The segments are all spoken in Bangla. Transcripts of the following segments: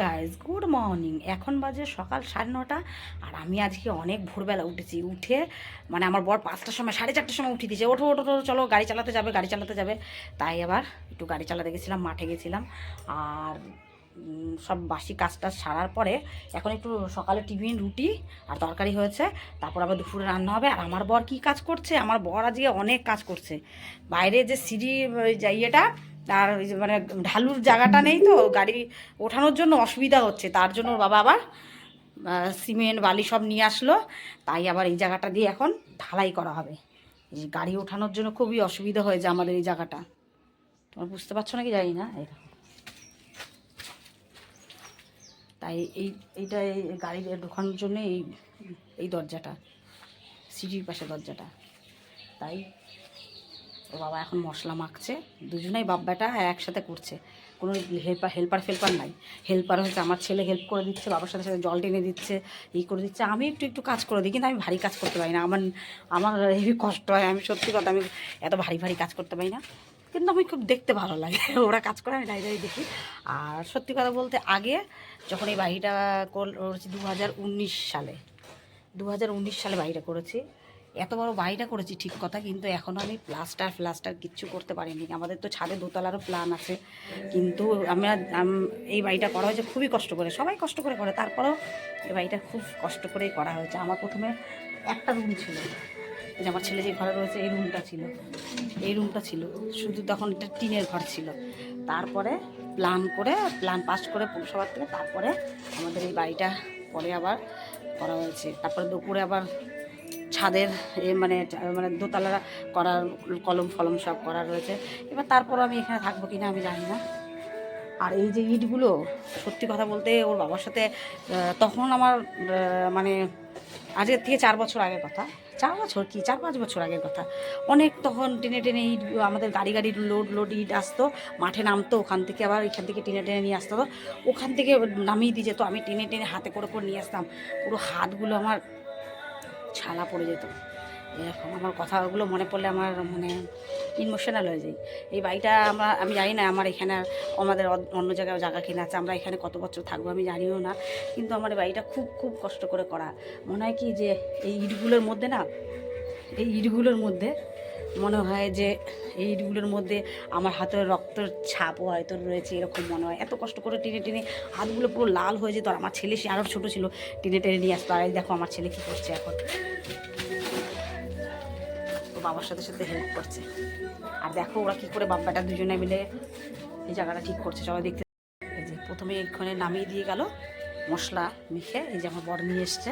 গাইজ গুড মর্নিং এখন বাজে সকাল সাড়ে নটা আর আমি আজকে অনেক ভোরবেলা উঠেছি। উঠে মানে আমার বর পাঁচটার সময়, সাড়ে চারটার সময় উঠে দিয়েছে। ওঠো ওঠো চলো, গাড়ি চালাতে যাবে, গাড়ি চালাতে যাবে। তাই আবার একটু গাড়ি চালাতে গেছিলাম, মাঠে গেছিলাম। আর সব বাসি কাজটা সারার পরে এখন একটু সকালে টিফিন, রুটি আর তরকারি হয়েছে। তারপর আবার দুপুরে রান্না হবে। আর আমার বর কি কাজ করছে? আমার বর আজকে অনেক কাজ করছে। বাইরে যে সিঁড়ি ইয়েটা আর ওই যে মানে ঢালুর জায়গাটা নেই তো, গাড়ি ওঠানোর জন্য অসুবিধা হচ্ছে। তার জন্য বাবা আবার সিমেন্ট, বালি সব নিয়ে আসলো। তাই আবার এই জায়গাটা দিয়ে এখন ঢালাই করা হবে। গাড়ি ওঠানোর জন্য খুবই অসুবিধা হয়েছে আমাদের এই জায়গাটা। তোমার বুঝতে পারছ নাকি? জানি না দেখো। তাই এই, এইটা এই গাড়ি ঢোকানোর জন্য এই এই দরজাটা, সিঁড়ির পাশে দরজাটা। তাই ও বাবা এখন মশলা মাখছে। দুজনেই বাব্বাটা একসাথে করছে। কোনো হেল্পার হেল্পার ফেল্পার নাই। হেল্পার হচ্ছে আমার ছেলে হেল্প করে দিচ্ছে, বাবার সাথে সাথে জল টেনে দিচ্ছে এই করে দিচ্ছে। আমি একটু একটু কাজ করে দিই, কিন্তু আমি ভারী কাজ করতে পারি না। আমার আমার হেভি কষ্ট হয়। আমি সত্যি কথা, আমি এত ভারী ভারী কাজ করতে পারি না। কিন্তু আমি খুব দেখতে ভালো লাগে। ওরা কাজ করে, আমি দাঁড়িয়ে দেখি। আর সত্যি কথা বলতে, আগে যখন এই বাড়িটা করছি দু হাজার উনিশ সালে। দু হাজার উনিশ সালে বাড়িটা করেছি। এত বড় বাড়িটা করেছি, ঠিক কথা, কিন্তু এখনও আমি প্লাস্টার ফ্লাস্টার কিচ্ছু করতে পারিনি। আমাদের তো ছাদে দোতলারও প্ল্যান আছে, কিন্তু আমরা এই বাড়িটা করা হয়েছে খুবই কষ্ট করে, সবাই কষ্ট করে করে, তারপরেও এই বাড়িটা খুব কষ্ট করেই করা হয়েছে। আমার প্রথমে একটা রুম ছিল, যে আমার ছেলে যে ঘরে রয়েছে, এই রুমটা ছিল। এই রুমটা ছিল, শুধু তখন এটা টিনের ঘর ছিল। তারপরে প্ল্যান করে প্ল্যান পাস করে পৌরসভার থেকে তারপরে আমাদের এই বাড়িটা পরে আবার করা হয়েছে। তারপরে দুপুরে আবার ছাদের মানে মানে দোতলা করার কলম ফলম সব করা রয়েছে। এবার তারপর আমি এখানে থাকব কিনা আমি জানি না। আর এই যে ইটগুলো, সত্যি কথা বলতে ওর বাবার সাথে তখন আমার মানে আজকের থেকে চার বছর আগের কথা। চার বছর কি? চার পাঁচ বছর আগের কথা। অনেক তখন টেনে টেনে ইট, আমাদের গাড়ি গাড়ি লোড লোড ইট আসতো, মাঠে নামতো, ওখান থেকে আবার এখান থেকে টেনে টেনে নিয়ে আসতো। ওখান থেকে নামিয়ে দিয়ে যেত, আমি টেনে টেনে হাতে করে করে নিয়ে আসতাম। পুরো হাতগুলো আমার ছালা পড়ে যেত। এরকম আমার কথাগুলো মনে পড়লে আমার মানে ইমোশনাল হয়ে যায়। এই বাড়িটা আমরা, আমি জানি না আমার এখানে আমাদের অন্য জায়গায় জায়গা কিনা আছে, আমরা এখানে কত বছর থাকব আমি জানিও না। কিন্তু আমার এই বাড়িটা খুব খুব কষ্ট করে করা। মনে হয় কি যে এই ইটগুলোর মধ্যে না, এই ইটগুলোর মধ্যে মনে হয় যে এই ইটগুলোর মধ্যে আমার হাতের রক্তের ছাপও হয়তো রয়েছে, এরকম মনে হয়। এত কষ্ট করে টেনে টেনে হাতগুলো পুরো লাল হয়ে যেত, আর আমার ছেলে সে আরও ছোটো ছিল, টেনে টেনে নিয়ে আসতো। আর দেখো আমার ছেলে কী করছে এখন। ও বাবার সাথে সাথে হেল্প করছে। আর দেখো ওরা কী করে বাব্বাটা দুজনে মিলে এই জায়গাটা ঠিক করছে। সবাই দেখতে যে প্রথমে এখানে নামিয়ে দিয়ে গেল মশলা মেখে, এই যে আমার বড় নিয়ে এসছে।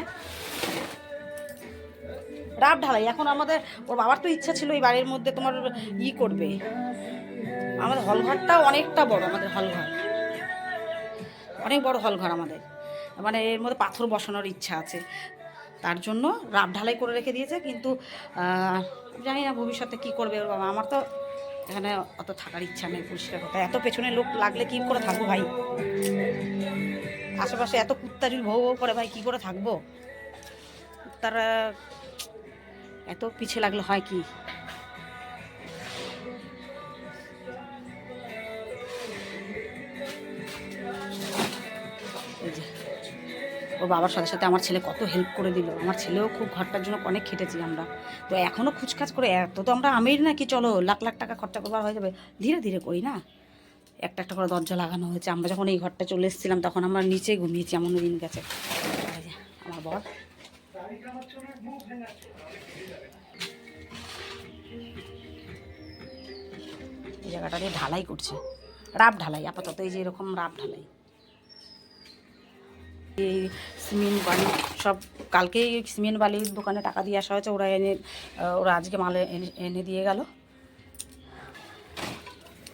রাব ঢালাই। এখন আমাদের, ওর বাবার তো ইচ্ছা ছিল এই বাড়ির মধ্যে তোমার ই করবে। আমাদের হলঘরটাও অনেকটা বড়, আমাদের হলঘর। অনেক বড় হলঘর আমাদের। মানে এর মধ্যে পাথর বসানোর ইচ্ছা আছে। তার জন্য রাব ঢালাই করে রেখে দিয়েছে, কিন্তু জানি না ভবিষ্যতে কি করবে ওর বাবা। আমার তো এখানে অত থাকার ইচ্ছা নেই, পরিষ্কার কথা। এত পেছনে লোক লাগলে কি করে থাকব ভাই? আশেপাশে এত কুত্তা যদি ভৌ ভৌ করে ভাই, কি করে থাকব? তারা এত পিছে লাগলে হয় কি? ওর বাবার সাথে সাথে আমার ছেলে কত হেল্প করে দিল। আমার ছেলেও খুব ঘরটার জন্য অনেক খেটেছি আমরা। তো এখনও খুচকাজ করে, এত তো আমরা আমির না কি চলো লাখ লাখ টাকা খরচা করবার হয়ে যাবে। ধীরে ধীরে করি না। একটা একটা করে দরজা লাগানো হয়েছে। আমরা যখন এই ঘরটা চলে এসেছিলাম, তখন আমরা নিচে ঘুমিয়েছি এমন দিন গেছে। আমার বর। এই জায়গাটা দিয়ে ঢালাই করছে। রাব ঢালাই, আপাতত এই যে এরকম রাব ঢালাই। এই সিমেন্ট বালি সব, কালকেই সিমেন্ট বালির দোকানে টাকা দিয়ে আসা হয়েছে, ওরা এনে ওরা আজকে মাল এনে- দিয়ে গেল।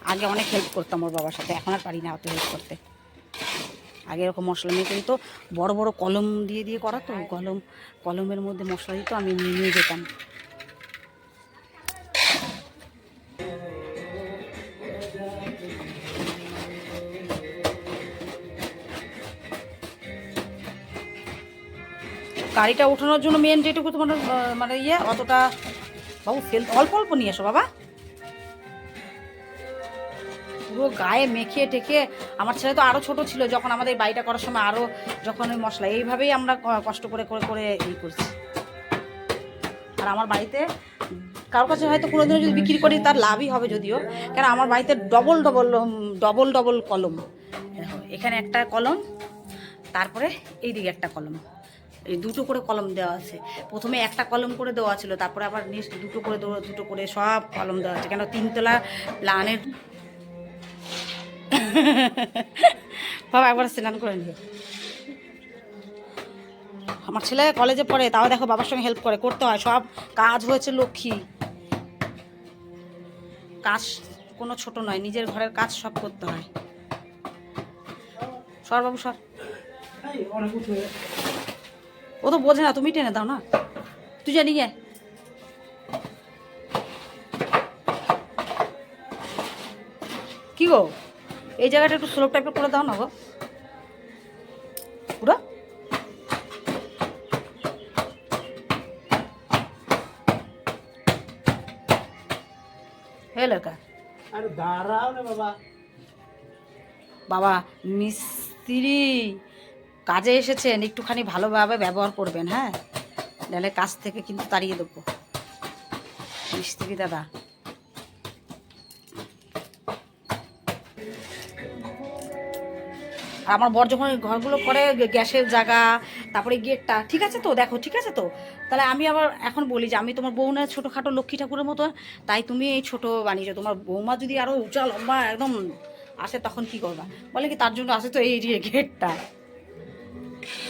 আগে অনেক হেল্প করতাম ওর বাবার সাথে, এখন আর পারি না অত হেল্প করতে। আগে এরকম মশলা মেখে দিত বড় বড় কলম দিয়ে দিয়ে করাতো, কলম, কলমের মধ্যে মশলা দিত আমি নিয়ে যেতাম। গাড়িটা ওঠানোর জন্য মেন যেটুকু তোমার মানে ইয়ে অতটা বাবু ফেল, অল্প অল্প নিয়ে এসো বাবা। পুরো গায়ে মেখে টেখে, আমার ছেলে তো আরও ছোট ছিল যখন আমাদের বাড়িটা করার সময় আরও যখন ওই মশলা, এইভাবেই আমরা কষ্ট করে করে করে এই করছি। আর আমার বাড়িতে কারোর কাছে হয়তো কোনোদিনও যদি বিক্রি করি, তার লাভই হবে যদিও, কেন আমার বাড়িতে ডবল ডবল ডবল ডবল কলম। এখানে একটা কলম, তারপরে এইদিকে একটা কলম। এই দুটো করে কলম দেওয়া আছে। প্রথমে একটা কলম করে দেওয়া ছিল, তারপরে আবার নেক্সট দুটো করে দেওয়া, দুটো করে সব কলম দেওয়া আছে। কেন? তিনতলা প্লানের বাবা, একবার স্নান করে নিও। আমার ছেলে কলেজে পড়ে, তাও দেখো বাবার সঙ্গে হেল্প করে, করতে হয়, সব কাজ হয়েছে লক্ষ্মী। কাজ কোনো ছোট নয়, নিজের ঘরের কাজ সব করতে হয়। সর বাবু, সর। ও তো বোঝে না তুমি টেনে দাও না। তুই জানি গে কি গো? এই জায়গাটা একটু স্লোপ টাইপের করে দাও না গো। পুরো? হে লেখা আরে দাঁড়াও না বাবা। বাবা মিস্ত্রি। কাজে এসেছেন, একটুখানি ভালোভাবে ব্যবহার করবেন হ্যাঁ? নাহলে কাজ থেকে কিন্তু তাড়িয়ে দেবো। মিস্ত্রি দাদা। আর আমার বর যখন ঘরগুলো করে গ্যাসের জায়গা, তারপরে গেটটা, ঠিক আছে তো? দেখো, ঠিক আছে তো? তাহলে আমি আবার এখন বলি যে, আমি তোমার বউ না, ছোটোখাটো লক্ষ্মী ঠাকুরের মতো, তাই তুমি এই ছোট বানিয়েছো তোমার বৌমা যদি আরও উঁচা, লম্বা, একদম আসে তখন কি করবা? বলে কি তার জন্য আসে তো এই গেটটা।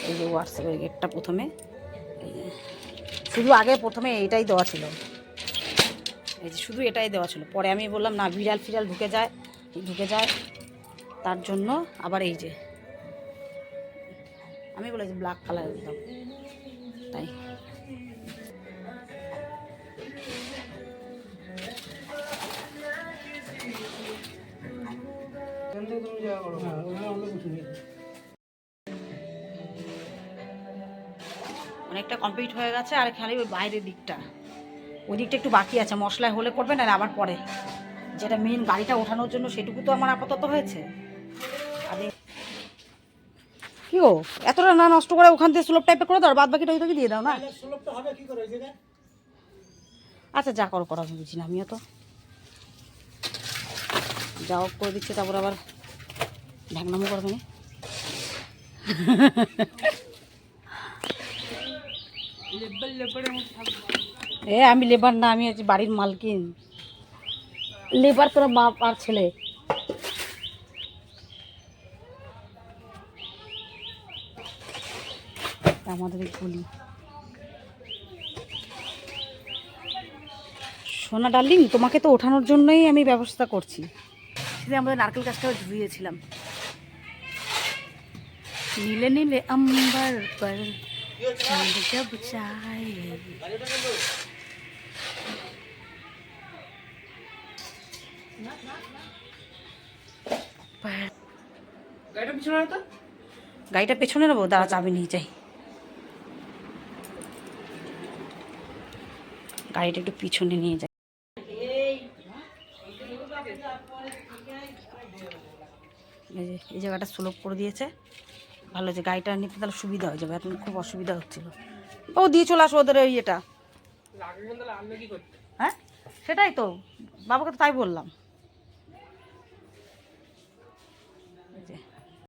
এই যে হোয়াটসঅ্যাপের গেটটা প্রথমে শুধু আগে প্রথমে এটাই দেওয়া ছিল। এই যে শুধু এটাই দেওয়া ছিল। পরে আমি বললাম, না, বিড়াল ফিরাল ঢুকে যায় ঢুকে যায়। তার জন্য আবার এই যে, আমি বলেছি ব্ল্যাক কালার দিতাম। তাই। অনেকটা কমপ্লিট হয়ে গেছে আর খালি ওই বাইরের দিকটা। ওই দিকটা একটু বাকি আছে মশলায় হলে করবে না আবার পরে। যেটা মেন গাড়িটা ওঠানোর জন্য সেটুকু তো আমার আপাতত হয়েছে। আর। কি গো এতটা না নষ্ট করে ওখান থেকে স্লোপ টাইপের করে দাও বাদ বাকিটা ওই দিয়ে দাও না? আচ্ছা যা করো করো আমি বুঝি না আমিও তো। যা হোক করে দিচ্ছে তারপর আবার ঢ্যাংনামো করবে না এ, আমি লেবার না, আমি হচ্ছে বাড়ির মালকিন। লেবার তোর মা আর ছেলে। আমাদের গুলি। সোনা ডার্লিং, তোমাকে তো ওঠানোর জন্যই আমি ব্যবস্থা করছি। সেদিন আমাদের নারকেল গাছটাও ধুয়েছিলাম নীলে নীলে আম্বার যাব গাড়িটা পেছনে নেব, দাঁড়া চাবি নিয়ে যাই। গাড়িটা একটু পিছনে নিয়ে যাই। এই জায়গাটা সুলভ করে দিয়েছে। ভালো হয়েছে গাড়িটা নিতে তাহলে সুবিধা হয়ে যাবে এখন খুব অসুবিধা হচ্ছিল। ও দিয়ে চলে আসো ওদের ওই এটা হ্যাঁ? সেটাই তো বাবাকে তো তাই বললাম।